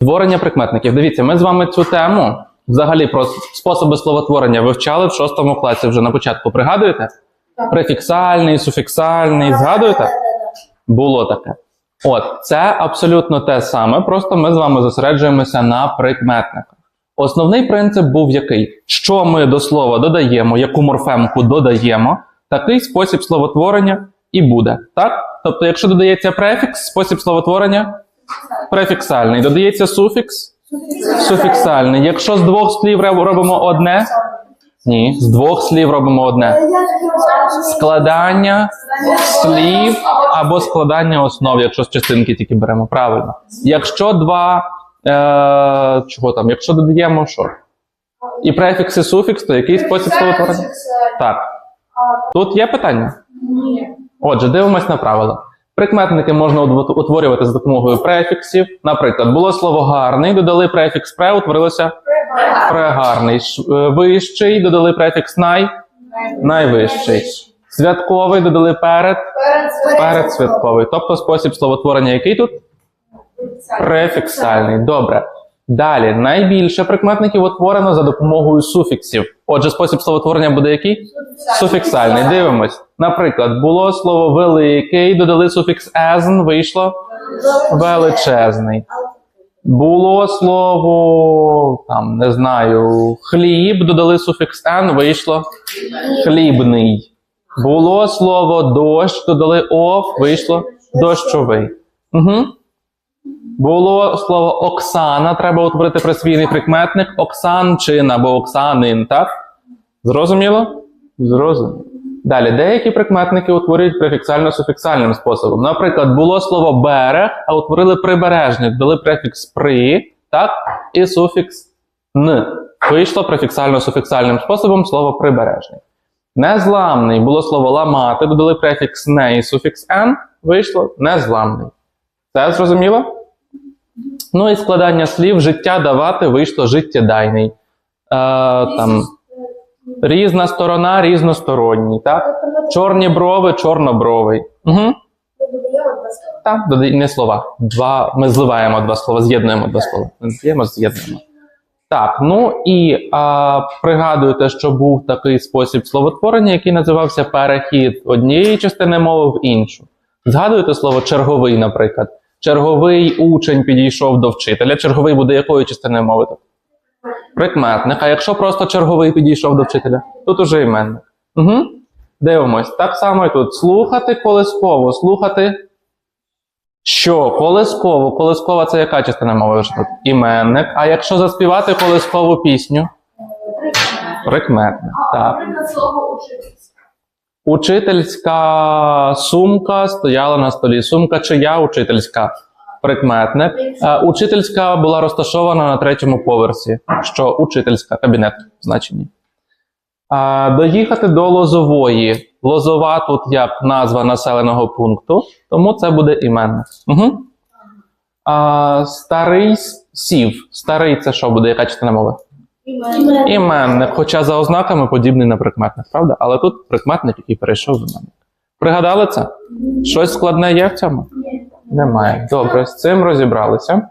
Творення прикметників. Дивіться, ми з вами цю тему, взагалі про способи словотворення вивчали в шостому класі вже на початку. Пригадуєте? Префіксальний, суфіксальний. Згадуєте? Було таке. От, це абсолютно те саме, просто ми з вами зосереджуємося на прикметниках. Основний принцип був який? Що ми до слова додаємо, яку морфемку додаємо, такий спосіб словотворення і буде. Так? Тобто, якщо додається префікс, спосіб словотворення префіксальний. Додається суфікс, суфіксальний. Якщо з двох слів робимо одне, ні, з двох слів робимо одне. Складання слів або складання основ, якщо з частинки тільки беремо правильно. Якщо два, е, чого там, якщо додаємо що? І префікс, і суфікс, то який спосіб словотворення? Так. Тут є питання? Ні. Отже, дивимось на правила. Прикметники можна утворювати за допомогою префіксів. Наприклад, було слово гарний, додали префікс пре, утворилося прегарний. Е, Вищий, додали префікс най, найвищий. Святковий додали перед, передсвятковий. Тобто спосіб словотворення який тут? Префіксальний. Добре. Далі, найбільше прикметників утворено за допомогою суфіксів. Отже, спосіб словотворення буде який? Суфіксальний. Дивимось. Наприклад, було слово великий, додали суфікс езн, вийшло величезний. Було слово, там, не знаю, хліб, додали суфікс н, вийшло хлібний. Було слово дощ, додали ов, вийшло дощовий. Угу. Було слово Оксана, треба утворити присвійний прикметник Оксанчин або Оксанин, так? Зрозуміло? Зрозуміло. Далі, деякі прикметники утворюють префіксально-суфіксальним способом. Наприклад, було слово берег, а утворили прибережник, дали префікс при, так, і суфікс н. Вийшло префіксально-суфіксальним способом слово прибережник. Незламний було слово ламати, додали префікс не і суфікс н, вийшло незламний. Це зрозуміло? Ну і складання слів життя давати вийшло життєдайний. Е, там, різна сторона, різносторонній. Так? Чорні брови, чорнобровий. Угу. Так, не слова. Два, ми зливаємо два слова, з'єднуємо два слова. З'єднуємо, з'єднуємо. Так, ну і а, пригадуйте, що був такий спосіб словотворення, який називався перехід однієї частини мови в іншу. Згадуєте слово черговий, наприклад. Черговий учень підійшов до вчителя. Черговий буде якої частини мови? тут? Прикметник. А якщо просто черговий підійшов до вчителя, тут уже іменник. Угу. Дивимось. Так само і тут. Слухати колисково. Слухати. Що? Колисково. Колискова це яка частина мови вже тут? Іменник. А якщо заспівати колискову пісню? Прикметник. Так. Наприклад. Учительська сумка стояла на столі. Сумка чия учительська? Прикметник. Е, Учительська була розташована на третьому поверсі. Що учительська кабінет в значенні. Доїхати до Лозової. Лозова тут як назва населеного пункту, тому це буде іменник. Угу. А, старий сів. Старий це що буде? Яка частина мови? Іменник, хоча за ознаками подібний на прикметник, правда? Але тут прикметник, який перейшов в іменник. Пригадали це? Щось складне є в цьому? Немає. Добре, з цим розібралися.